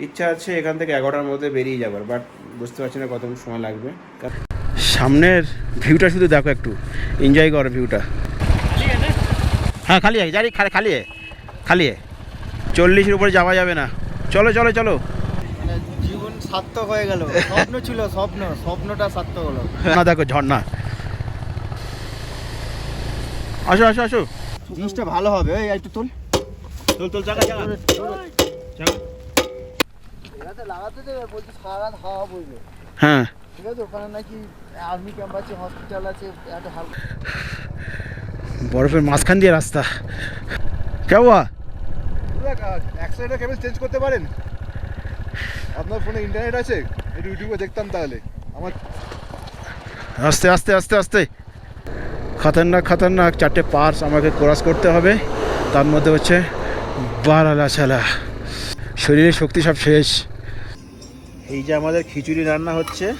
ইচ্ছা আছে এখান থেকে এগারোটার মধ্যে বেরিয়ে যাবার বাট বুঝতে পারছি না কতক্ষণ সময় লাগবে। সামনের ভিউটা শুধু দেখো একটু এনজয় করো ভিউটা। হ্যাঁ খালি জানি খালি খালি চল্লিশের উপরে যাওয়া যাবে না। চলো চলো চলো। জীবন সার্থক হয়ে গেল। স্বপ্ন ছিল স্বপ্ন স্বপ্নটা সার্থক হলো। না দেখো ঝর্ণা। আসো আসো আসো। জিনিসটা ভালো হবে। ওই একটু তোল। তোল তোল চাকা চাকা। চাকা লাগাতে দেবে বলছি সারা রাত হাওয়া বইবে। হ্যাঁ। ঠিক আছে ওখানে নাকি আর্মি ক্যাম্প আছে হসপিটাল আছে একটা হালকা বরফের মাঝখান দিয়ে রাস্তা। কেমন অ্যাক্সিডেন্টের কেবল চেঞ্জ করতে পারেন? আপনার ফোনে ইন্টারনেট আছে? একটু ইউটিউবে দেখতাম তাহলে। আমার আস্তে আস্তে আস্তে আস্তে। খতরনাক খতরনাক চারটে পার্স আমাকে ক্রস করতে হবে। তার মধ্যে হচ্ছে বারালা ছালা শরীরের শক্তি সব শেষ। এই যে আমাদের খিচুড়ি রান্না হচ্ছে।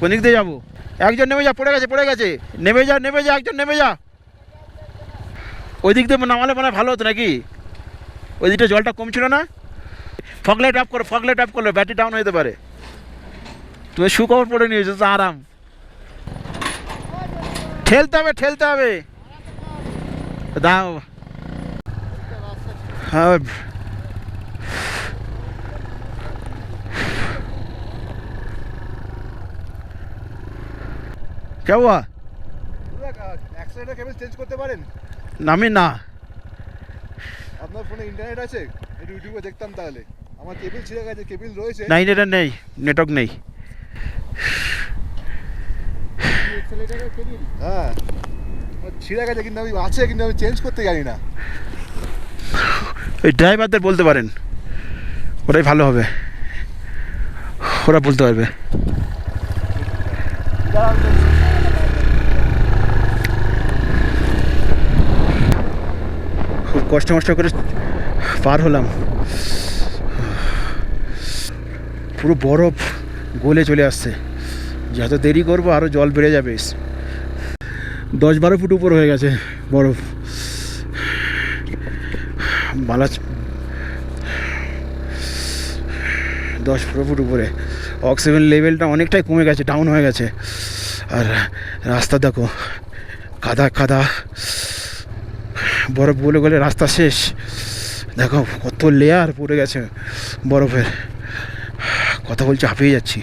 কোন দিক দিয়ে যাব? একজন নেমে যা, পড়ে গেছে পড়ে গেছে। নেমে যা নেমে যা, একজন নেমে যা। ওই দিক দিয়ে নামালে মানে ভালো হতো নাকি? ওই দিকটা জলটা কম ছিল না? ফগলাইট অফ করো ফগলাইট অফ করলে ব্যাটারি ডাউন হতে পারে। তুমি সুখবর পড়ে নিয়েছো আরাম। ঠেলতে হবে ঠেলতে হবে। দাও। হ্যাঁ। কেমন অ্যাক্সিডেন্টের কেবল চেঞ্জ করতে পারেন নামি না। আপনার ফোনে ইন্টারনেট আছে? একটু ইউটিউবে দেখতাম তাহলে। আমার কেবিল ছিঁড়ে গেছে কেবিল রয়েছে। নাই নেটের নেই নেটওয়ার্ক নেই। হ্যাঁ। ছিঁড়ে গেছে কিন্তু আমি আছে কিন্তু আমি চেঞ্জ করতে জানি না। ড্রাইভারদের বলতে পারেন। ওটাই ভালো হবে। ওরা বলতে পারবে। খুব কষ্ট মষ্ট করে পার হলাম। পুরো বরফ গলে চলে আসছে। যত দেরি করব আরও জল বেড়ে যাবে। দশ বারো ফুট উপর হয়ে গেছে বরফ। বালাচ দশ পনেরো ফুট উপরে। অক্সিজেন লেভেলটা অনেকটাই কমে গেছে ডাউন হয়ে গেছে। আর রাস্তা দেখো কাদা কাদা বরফ গলে গলে রাস্তা শেষ। দেখো কত লেয়ার পড়ে গেছে বরফের। কথা বলছি, হাঁপিয়ে যাচ্ছি।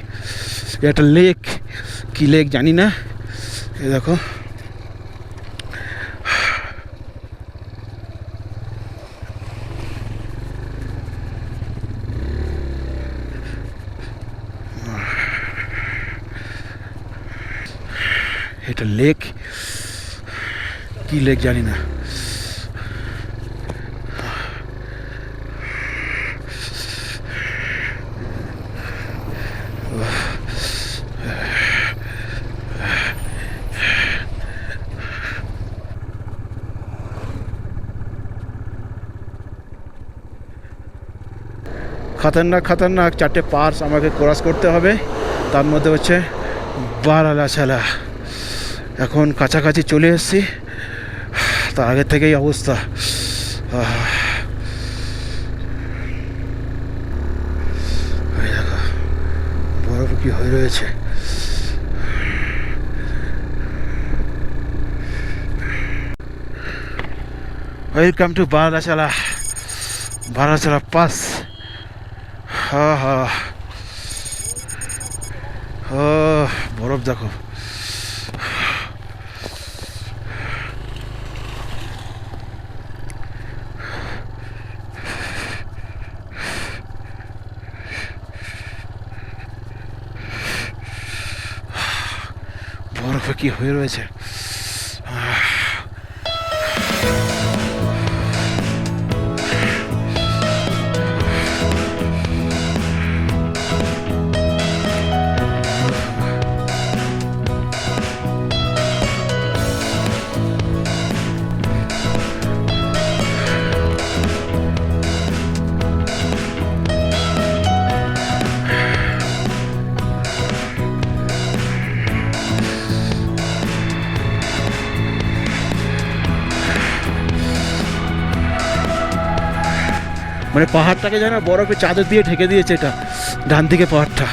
একটা লেক কী লেক জানি না এ দেখো এটা লেক কি লেক জানি না খতরনাক খাতারনাক চারটে পার্স আমাকে ক্রস করতে হবে। তার মধ্যে হচ্ছে বারালা ছালা এখন কাছাকাছি চলে এসেছি। তার আগের থেকেই অবস্থা। বরফ কি হয়ে রয়েছে। Welcome to Baralacha Baralacha pass. হা বরফ দেখো। বরফে কি হয়ে রয়েছে? মানে পাহাড়টাকে যেন বরফের চাদর দিয়ে ঢেকে দিয়েছে এটা। ডান দিকে পাহাড়টা।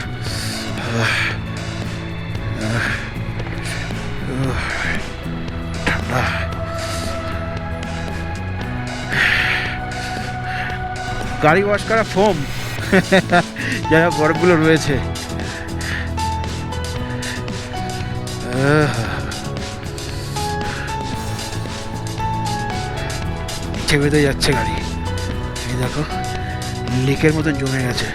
গাড়ি ওয়াশ করা ফোম যারা বরফগুলো রয়েছে। নিচে যাচ্ছে গাড়ি। দেখো, লেকের মতন জমে গেছে।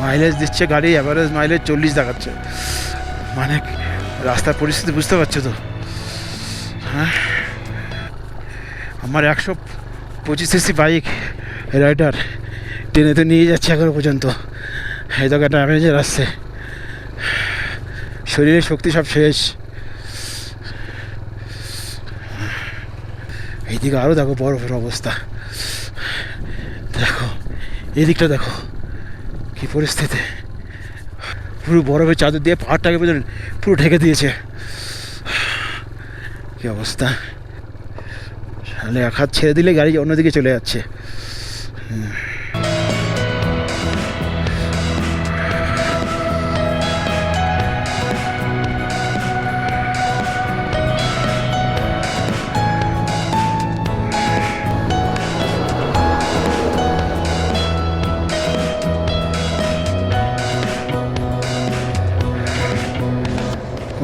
মাইলেজ দিচ্ছে গাড়ি অ্যাভারেজ মাইলেজ চল্লিশ দেখাচ্ছে। মানে রাস্তার পরিস্থিতি বুঝতে পারছ তো? হ্যাঁ? আমার একশো পঁচিশ সিসি বাইক রাইডার টেনে তো নিয়ে যাচ্ছে এখনও পর্যন্ত। এই তো একটা অ্যাভেঞ্জার আসছে। শরীরের শক্তি সব শেষ। এইদিকে আরও দেখো বরফের অবস্থা। দেখো, এদিকটা দেখো, কি পরিস্থিতি। পুরো বরফের চাদর দিয়ে পাহাড়টাকে পুরো ঢেকে দিয়েছে। কি অবস্থা। তাহলে এক হাত ছেড়ে দিলে গাড়ি অন্যদিকে চলে যাচ্ছে। হুম।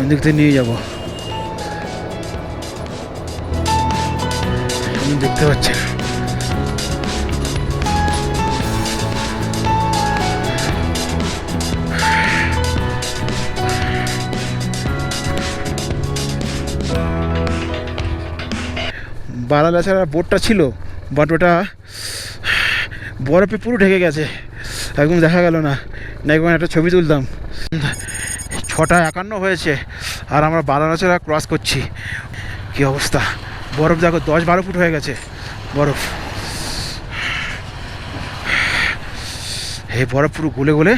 দিক থেকে নিয়ে যাব। দেখতে পাচ্ছি। না। বারালা ছাড়া বোটটা ছিল বাট ওটা বরফে পুরো ঢেকে গেছে। একদম দেখা গেল না। না একবার একটা ছবি তুলতাম। ছটা একান্ন হয়েছে আর আমরা বারানাচড়া ক্রস করছি। কি অবস্থা? বরফ দেখো, দশ বারো ফুট হয়ে গেছে। বরফ। এই বরফ পুরো গলে গলে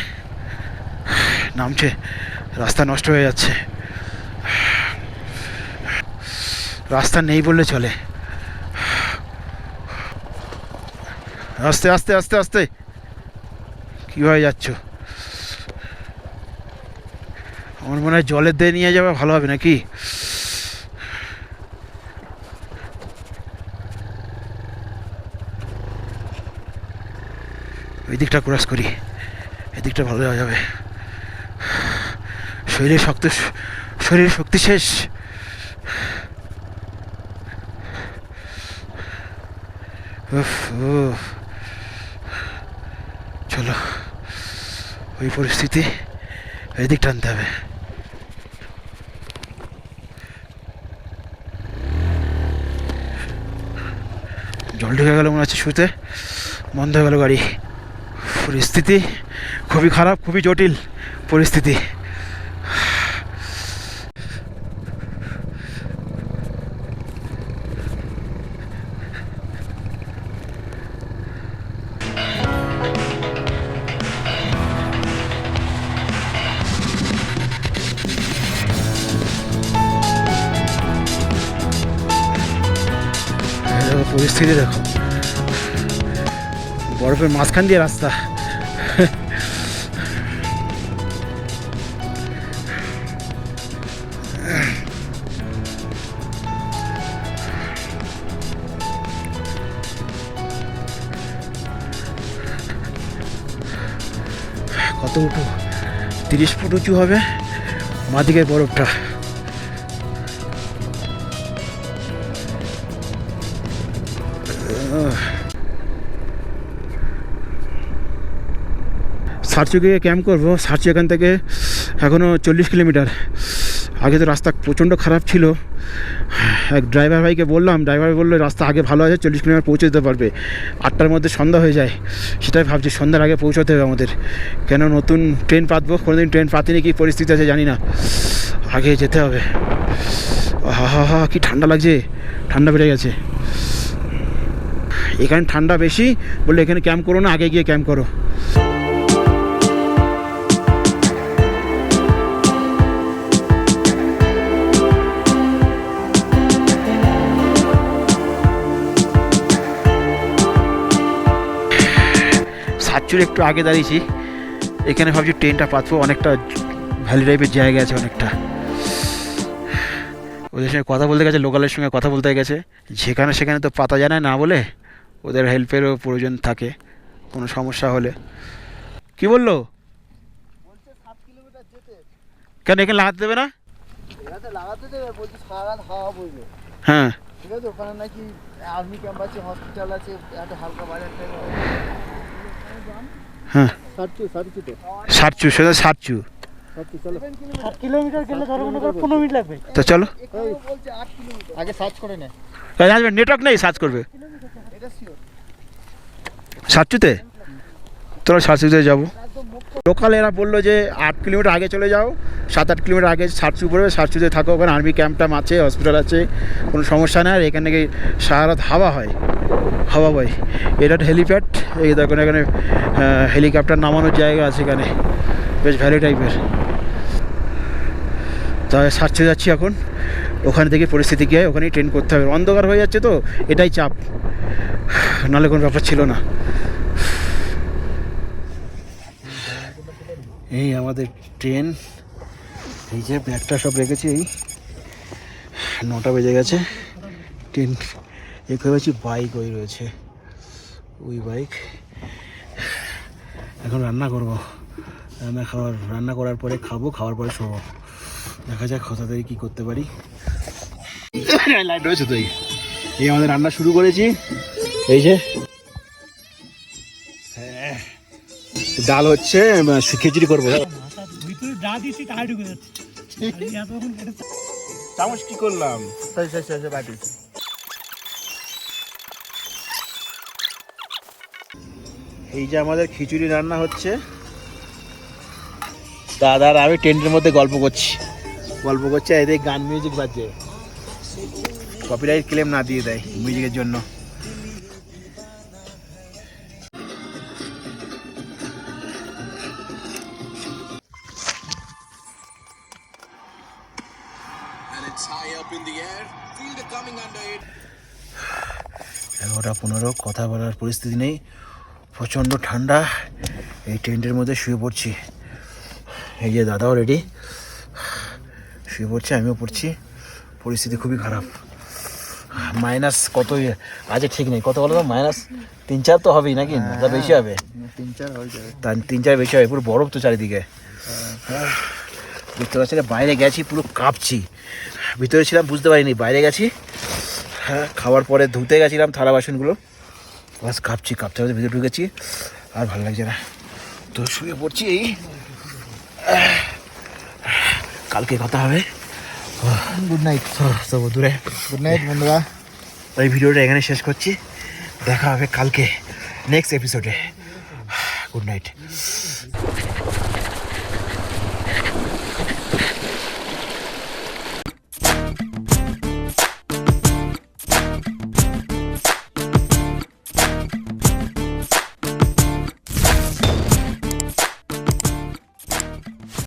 নামছে। রাস্তা নষ্ট হয়ে যাচ্ছে। রাস্তা নেই বললে চলে। আস্তে আস্তে আস্তে আস্তে। কীভাবে যাচ্ছ? আমার মনে হয় জলের দিয়ে নিয়ে যাবে, ভালো হবে নাকি? ওই দিকটা ক্রস করি এদিকটা ভালো যাওয়া যাবে। শরীরে শক্ত, শরীরে শক্তি শেষ। চলো, ওই পরিস্থিতি এদিক টানতে হবে। জল ঢুকে গেলো মনে হচ্ছে শুতে। বন্ধ হয়ে গেলো গাড়ি। পরিস্থিতি খুবই খারাপ, খুবই জটিল পরিস্থিতি। পরিস্থিতি দেখো। বরফের মাঝখান দিয়ে রাস্তা। কত উঁচু? তিরিশ ফুট উঁচু হবে। মাদিকের বরফটা। সারচুকে ক্যাম্প করব। সারচু এখান থেকে এখনও চল্লিশ কিলোমিটার। আগে তো রাস্তা প্রচণ্ড খারাপ ছিল। এক ড্রাইভার ভাইকে বললাম ড্রাইভার বলল, রাস্তা আগে ভালো আছে, চল্লিশ কিলোমিটার পৌঁছে দিতে পারবে। আটটার মধ্যে সন্ধ্যা হয়ে যায়। সেটাই ভাবছি, সন্ধ্যার আগে পৌঁছাতে হবে আমাদের। কেন নতুন ট্রেন পাতবো? কোনোদিন ট্রেন পাতিনি, কী পরিস্থিতি আছে জানি না। আগে যেতে হবে। হা হা হা কী ঠান্ডা লাগছে। ঠান্ডা বেড়ে গেছে। এখানে ঠান্ডা বেশি, বললে, এখানে ক্যাম্প করো না, আগে গিয়ে ক্যাম্প করো। সাতচুর একটু আগে দাঁড়িয়েছি। এখানে ভাবছি ট্রেনটা পাতবো। অনেকটা ভ্যালি টাইপের জায়গা আছে অনেকটা। ওদের সঙ্গে কথা বলতে গেছে লোকালের সঙ্গে কথা বলতে গেছে। যেখানে সেখানে তো পাতা জানায় না বলে ওদের হেল্পেরও প্রয়োজন থাকে। কোনো সমস্যা হলে। কি বলল? কেন এখানে লাগাতে দেবে না? লাগাতে দেবে। বলছে সারা হাওয়া বইবে। হ্যাঁ। ঠিক আছে ওখানে নাকি আর্মি ক্যাম্প আছে হসপিটাল আছে একটা হালকা বাজার টাইপ হ্যাঁ। সাতচু সাতচু সাতচু। চলো। সাত কিলোমিটার গেলে ধরো করো পনেরো মিনিট লাগবে। তো চলো। বলছে আট কিলোমিটার আগে সার্চ করে নে। আসবে নেটওয়ার্ক নেই সার্চ করবে। সাতচুতে? তোরা সাতচুতে যাব। লোকাল এরা বলল যে আট কিলোমিটার আগে চলে যাও সাত আট কিলোমিটার আগে সাতচু পড়বে সাতচুতে থাকো। ওখানে আর্মি ক্যাম্প ট্যাম্প আছে হসপিটাল আছে কোনো সমস্যা নেই। আর এখানে সারা রাত হাওয়া হয়। হাওয়া বয় এটা হেলিপ্যাড এই দেখুন এখানে হেলিকপ্টার নামানোর জায়গা আছে এখানে। বেশ ভ্যালি টাইপের তাই সাতচু যাচ্ছি এখন। ওখানে থেকে পরিস্থিতি কী হয়, ওখানেই ট্রেন করতে হবে। অন্ধকার হয়ে যাচ্ছে তো, এটাই চাপ। নাহলে কোনো ব্যাপার ছিল না। এই আমাদের ট্রেন এই যে ব্যাগটা সব রেখেছি, এই নটা বেজে গেছে। ট্রেন এ করেছি বাইক ওই রয়েছে। ওই বাইক এখন রান্না করব। রান্না খাওয়ার রান্না করার পরে খাব খাওয়ার পরে শোবো। দেখা যাক কথা থেকে কী করতে পারি। লাইট রয়েছে তো এই। আমাদের রান্না শুরু করেছি। এই যে। হ্যাঁ, ডাল হচ্ছে খিচুড়ি করব। চামচ কি করলাম? সেই সেই সেই সেই বাটি। এই যে আমাদের খিচুড়ি রান্না হচ্ছে। দাদার আমি টেন্টের মধ্যে গল্প করছি। গল্প করছি, আর এদের গান মিউজিক বাজছে। কপিরাইট ক্লেম না দিয়ে দেয় মিউজিকের জন্য. এগারোটা পনেরো, কথা বলার পরিস্থিতি নেই। প্রচণ্ড ঠান্ডা। এই টেন্টের মধ্যে শুয়ে পড়ছি। এই যে দাদাও রেডি শুয়ে পড়ছে আমিও পড়ছি। পরিস্থিতি খুবই খারাপ। মাইনাস কত আজ ঠিক নেই। কত বলো তো মাইনাস তিন চার তো হবেই নাকি? না তার বেশি হবে। তিন চার হয়ে তিন চার বেশি হবে। পুরো বরফ তো চারিদিকে। বুঝতে পারছি বাইরে গেছি পুরো কাঁপছি। ভিতরে ছিলাম বুঝতে পারিনি। বাইরে গেছি। হ্যাঁ খাওয়ার পরে ধুতে গেছিলাম থালা বাসনগুলো। বাস কাঁপছি কাঁপতে কাঁপতে ভিতরে ঢুকেছি। আর ভালো লাগছে না। তো শুয়ে পড়ছি এই। কালকে কথা হবে। গুড নাইট তো দূরে গুড নাইট বন্ধুরা। এই ভিডিওটা এখানে শেষ করছি। দেখা হবে কালকে নেক্সট এপিসোডে গুড নাইট